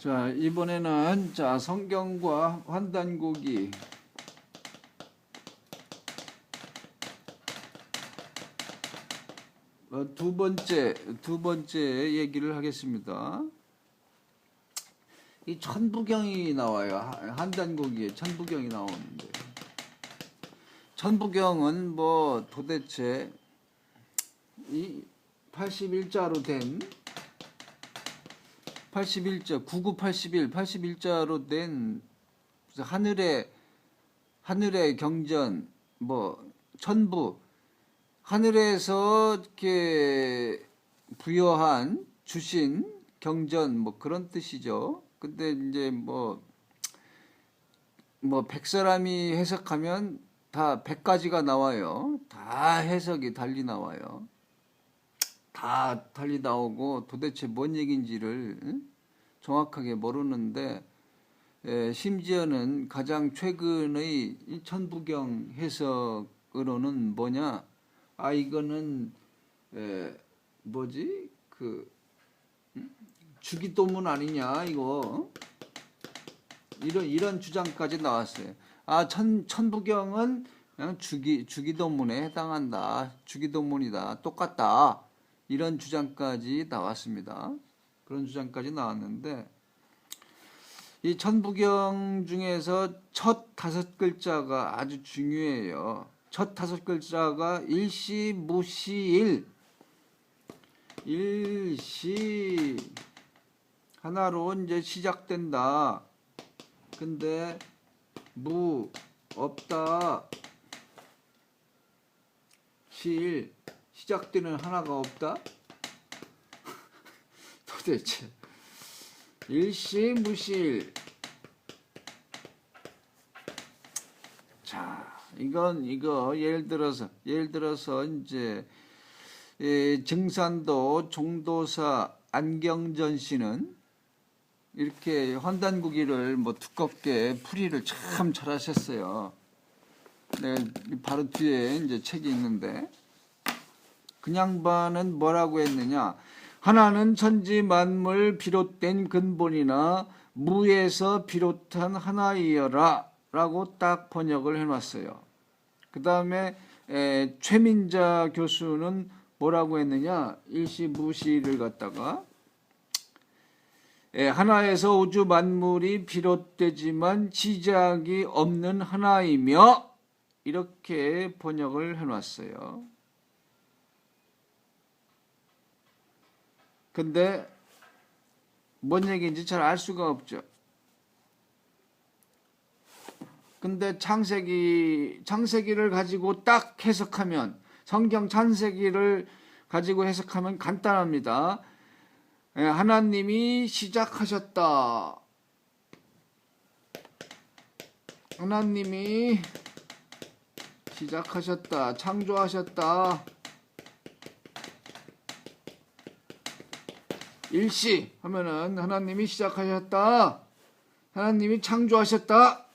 자, 이번에는 자, 성경과 환단고기 어, 두 번째 두 번째 얘기를 하겠습니다. 이 천부경이 나와요. 하- 한단고기에 천부경이 나오는데 천부경은 뭐 도대체 이 81자로 된 81자 9981 81자로 된 하늘의 하늘의 경전 뭐 천부 하늘에서 이렇게 부여한 주신 경전 뭐 그런 뜻이죠. 근데 이제 뭐뭐 백사람이 해석하면 다 100가지가 나와요. 다 해석이 달리 나와요. 다 달리 나오고 도대체 뭔 얘기인지를 응? 정확하게 모르는데 에, 심지어는 가장 최근의 이 천부경 해석으로는 뭐냐? 아 이거는 에, 뭐지 그 응? 주기도문 아니냐 이거 이런 이런 주장까지 나왔어요. 아 천 천부경은 그냥 주기 주기도문에 해당한다. 주기도문이다. 똑같다. 이런 주장까지 나왔습니다. 그런 주장까지 나왔는데 이 천부경 중에서 첫 다섯 글자가 아주 중요해요. 첫 다섯 글자가 일시 무시일 일시 하나로 이제 시작된다. 근데 무 없다 시일 시작되는 하나가 없다? 도대체 일시무실 자 이건 이거 예를 들어서 예를 들어서 이제 예, 증산도 종도사 안경전 씨는 이렇게 환단구기를 뭐 두껍게 풀이를 참 잘하셨어요. 네, 바로 뒤에 이제 책이 있는데 그 양반은 뭐라고 했느냐? 하나는 천지 만물 비롯된 근본이나 무에서 비롯한 하나이여라 라고 딱 번역을 해놨어요. 그 다음에 최민자 교수는 뭐라고 했느냐? 일시무시를 갖다가 에, 하나에서 우주 만물이 비롯되지만 시작이 없는 하나이며 이렇게 번역을 해놨어요. 근데 뭔 얘기인지 잘 알 수가 없죠. 근데 창세기 창세기를 가지고 딱 해석하면 성경 창세기를 가지고 해석하면 간단합니다. 예, 하나님이 시작하셨다. 하나님이 시작하셨다. 창조하셨다. 일시 하면은 하나님이 시작하셨다. 하나님이 창조하셨다.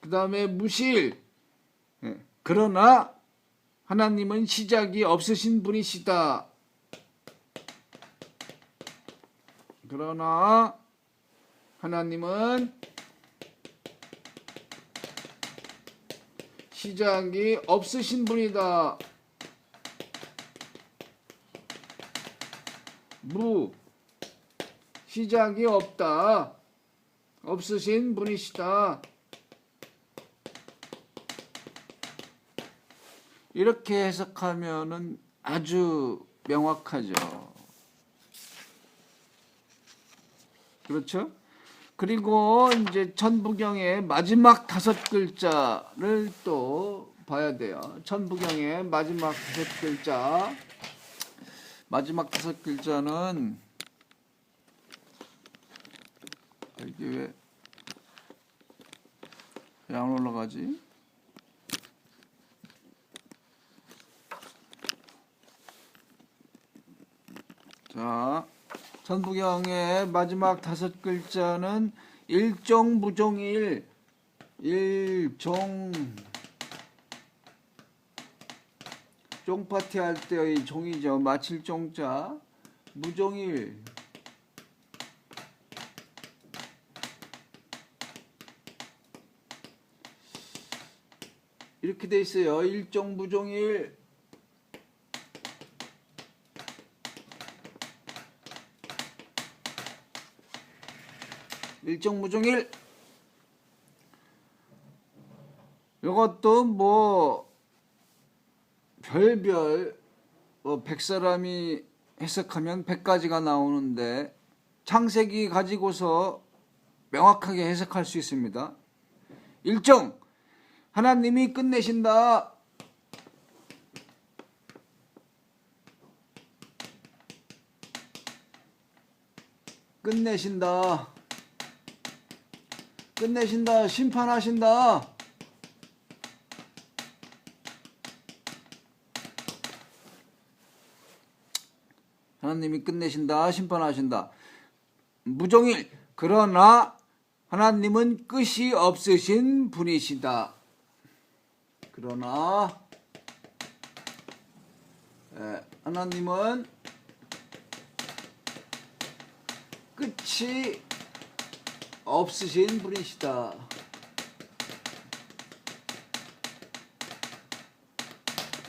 그 다음에 무실. 예, 그러나 하나님은 시작이 없으신 분이시다. 그러나 하나님은 시작이 없으신 분이다. 무 시작이 없다. 없으신 분이시다. 이렇게 해석하면은 아주 명확하죠. 그렇죠? 그리고 이제 천부경의 마지막 다섯 글자를 또 봐야 돼요. 천부경의 마지막 다섯 글자. 마지막 다섯 글자는 이게 왜 왜 안 올라가지? 자, 천부경의 마지막 다섯 글자는 일종무종일 일종 쫑파티 할 때의 종이죠. 마칠 종자 무종일 이렇게 돼 있어요. 일종 무종일 일종 무종일 이것도 뭐 별별 뭐 백사람이 해석하면 백가지가 나오는데 창세기 가지고서 명확하게 해석할 수 있습니다. 일정 하나님이 끝내신다. 끝내신다. 끝내신다. 심판하신다. 하나님이 끝내신다. 심판하신다. 무종일. 그러나 하나님은 끝이 없으신 분이시다. 그러나 예, 하나님은 끝이 없으신 분이시다.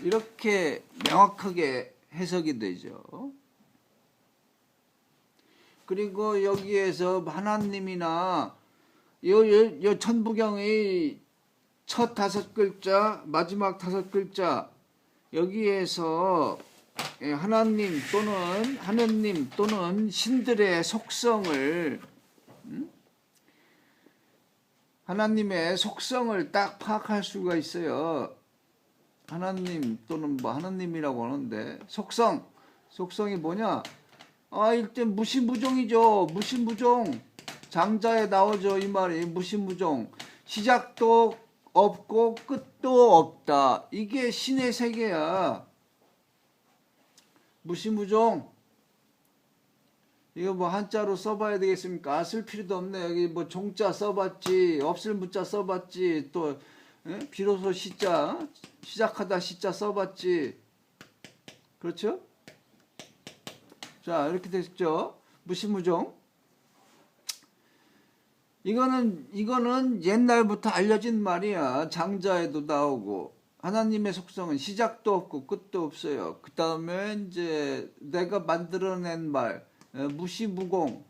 이렇게 명확하게 해석이 되죠. 그리고 여기에서 하나님이나 요, 요, 요 천부경의 첫 다섯 글자, 마지막 다섯 글자 여기에서 예, 하나님 또는 하느님 또는 신들의 속성을 음? 하나님의 속성을 딱 파악할 수가 있어요. 하나님 또는 뭐 하나님이라고 하는데 속성 속성이 뭐냐? 아 일단 무신무종이죠. 무신무종 장자에 나오죠 이 말이 무신무종 시작도 없고 끝도 없다. 이게 신의 세계야. 무신무종 이거 뭐 한자로 써봐야 되겠습니까? 아, 쓸 필요도 없네. 여기 뭐 종자 써봤지, 없을 무자 써봤지, 또 예? 비로소 시자 시작하다 시자 써봤지. 그렇죠? 자 이렇게 됐죠. 무신무종. 이거는 이거는 옛날부터 알려진 말이야. 장자에도 나오고 하나님의 속성은 시작도 없고 끝도 없어요. 그 다음에 이제 내가 만들어낸 말 어, 무시무공.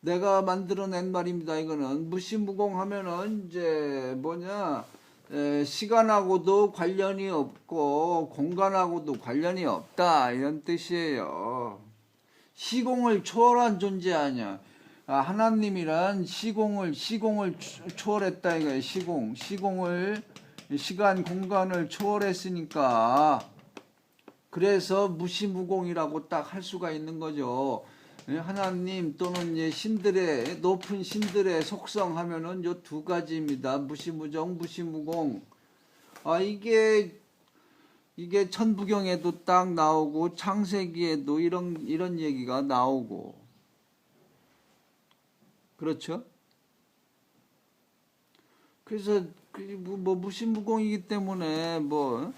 내가 만들어낸 말입니다. 이거는 무시무공 하면은 이제 뭐냐 에, 시간하고도 관련이 없고 공간하고도 관련이 없다 이런 뜻이에요. 시공을 초월한 존재 아니야. 아, 하나님이란 시공을 시공을 초- 초월했다 이거예요. 시공 시공을 시간 공간을 초월했으니까 그래서 무시무공이라고 딱 할 수가 있는 거죠. 예, 하나님 또는 예, 신들의 높은 신들의 속성 하면은 요 두 가지입니다. 무시무정, 무시무공. 아 이게 이게 천부경에도 딱 나오고 창세기에도 이런 이런 얘기가 나오고 그렇죠? 그래서 그 뭐, 뭐 무시무공이기 때문에 뭐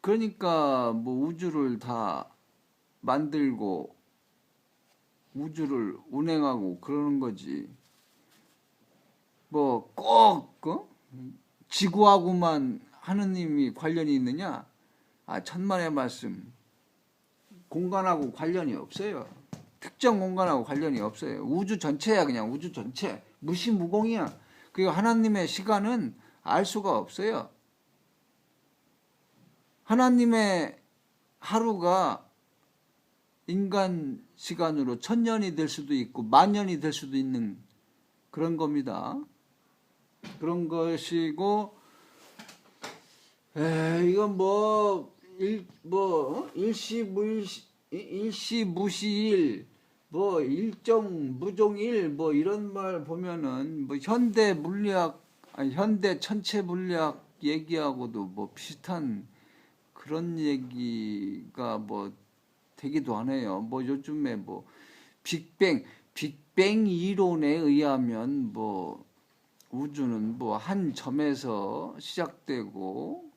그러니까 뭐 우주를 다 만들고 우주를 운행하고 그러는 거지. 뭐꼭 어? 지구하고만 하느님이 관련이 있느냐? 아 천만의 말씀. 공간하고 관련이 없어요. 특정 공간하고 관련이 없어요. 우주 전체야 그냥 우주 전체. 무시무공이야. 그리고 하나님의 시간은 알 수가 없어요. 하나님의 하루가 인간 시간으로 천 년이 될 수도 있고 만 년이 될 수도 있는 그런 겁니다. 그런 것이고 에 이건 뭐 일 뭐 일시무일시 일시무시일 뭐 일정 무종일 뭐 이런 말 보면은 뭐 현대 물리학 아니 현대 천체 물리학 얘기하고도 뭐 비슷한 그런 얘기가 뭐 되기도 하네요. 뭐 요즘에 뭐 빅뱅 빅뱅 이론에 의하면 뭐 우주는 뭐 한 점에서 시작되고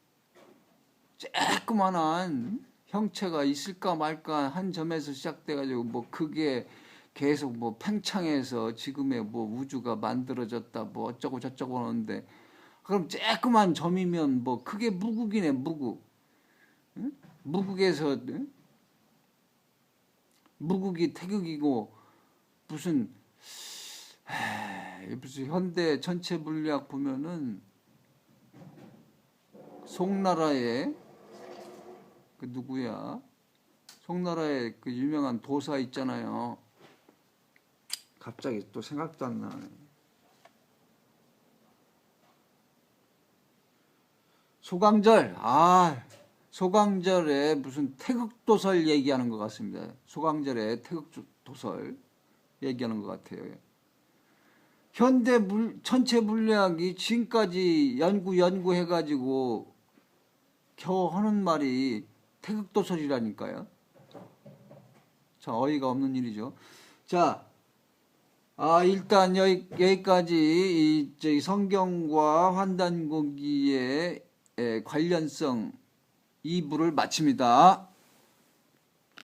쬐끄만한 형체가 있을까 말까 한 점에서 시작돼가지고 뭐 그게 계속 뭐 팽창해서 지금의 뭐 우주가 만들어졌다 뭐 어쩌고 저쩌고 하는데 그럼 쬐끄만 점이면 뭐 그게 무국이네 무국 응? 무국에서 응? 무국이 태극이고 무슨 에이, 무슨 현대 전체 물리학 보면은 송나라의 그 누구야? 송나라의 그 유명한 도사 있잖아요. 갑자기 또 생각도 안 나네. 소강절, 아, 소강절에 무슨 태극도설 얘기하는 것 같습니다. 소강절에 태극도설 얘기하는 것 같아요. 현대 물, 전체 물리학이 지금까지 연구 연구해가지고 겨우 하는 말이 태극도설이라니까요. 자, 어이가 없는 일이죠. 자, 아, 일단 여기, 여기까지 이, 성경과 환단고기의 에, 관련성 2부를 마칩니다.